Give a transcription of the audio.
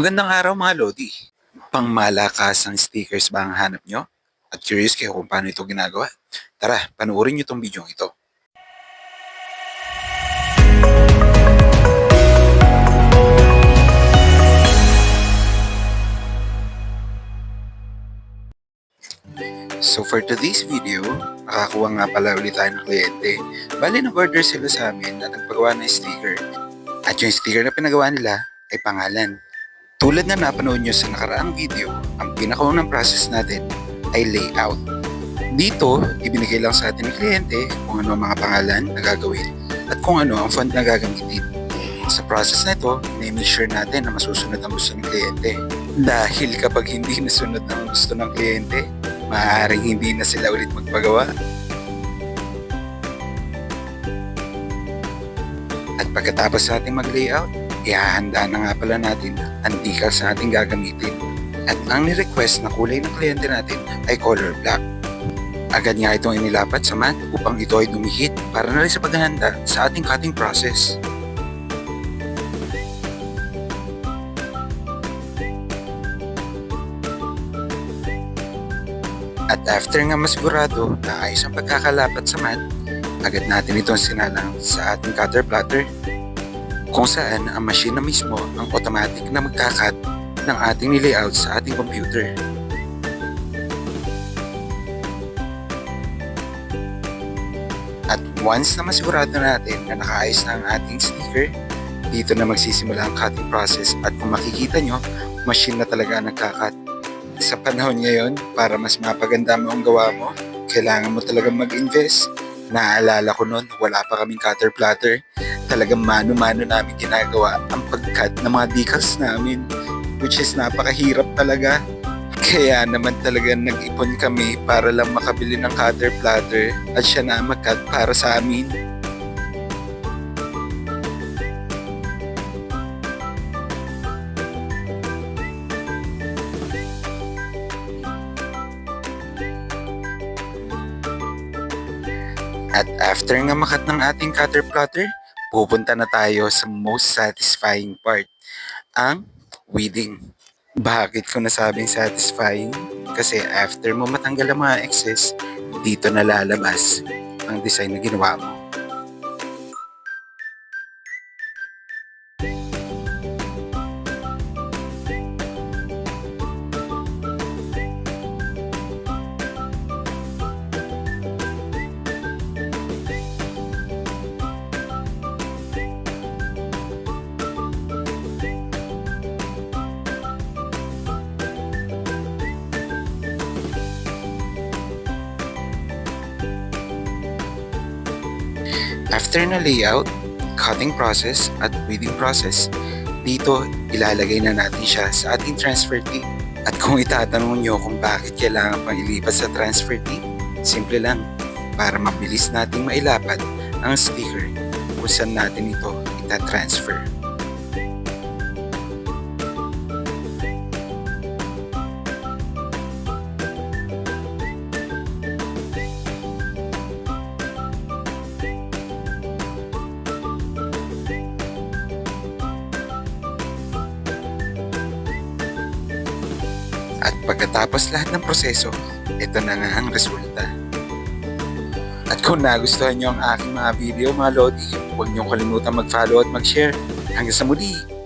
Magandang araw mga Lodi. Pangmalakasang stickers ba ang hanap nyo? At curious kayo kung paano ito ginagawa? Tara, panuorin nyo itong video ito. So for today's video, nakakuha nga pala ulit tayo ng kliyente. Bali nag-order sila sa amin at nagpagawa ng sticker. At yung sticker na pinagawa nila ay pangalan. Tulad na napanood nyo sa nakaraang video, ang pinakaunang process natin ay layout. Dito, ibinigay lang sa atin ng kliyente kung ano ang mga pangalan na gagawin at kung ano ang font na gagamitin. Sa process na ito, make sure natin na masusunod ang gusto ng kliyente. Dahil kapag hindi nasunod ang gusto ng kliyente, maaaring hindi na sila ulit magpagawa. At pagkatapos natin mag-layout, ihahanda na nga pala natin ang decals na ating gagamitin. At ang ni-request na kulay ng kliyente natin ay color black. Agad nga itong inilapat sa mat upang ito ay dumihit para na rin sa paghahanda sa ating cutting process. At after nga masigurado na ayos ang pagkakalapat sa mat, agad natin itong sinalang sa ating cutter platter kung saan ang machine na mismo ang automatic na magkakat ng ating nilayout sa ating computer. At once na masigurado natin na nakaayos na ang ating sticker, dito na magsisimula ang cutting process at kung makikita nyo, machine na talaga ang nagkakat. Sa panahon ngayon, para mas mapaganda mo ang gawa mo, kailangan mo talagang mag-invest. Naaalala ko noon, wala pa kaming cutter platter. Talagang mano-mano namin ginagawa ang pag-cut ng mga decals namin. Which is napakahirap talaga. Kaya naman talaga nag-ipon kami para lang makabili ng cutter platter at siya na mag-cut para sa amin. At after nga makat ng ating cutter plotter, pupunta na tayo sa most satisfying part, ang weeding. Bakit ko nasabing satisfying? Kasi after mo matanggal ang mga excess, dito na lalabas ang design na ginawa mo. After na layout, cutting process at weeding process, dito ilalagay na natin siya sa ating transfer tape. At kung itatanong nyo kung bakit kailangan pang ilipat sa transfer tape, simple lang, para mabilis nating mailapat ang sticker kung saan natin ito ita-transfer. At pagkatapos lahat ng proseso, ito na nga ang resulta. At kung nagustuhan nyo ang aking mga video mga Lodi, huwag niyong kalimutan mag-follow at mag-share. Hanggang sa muli!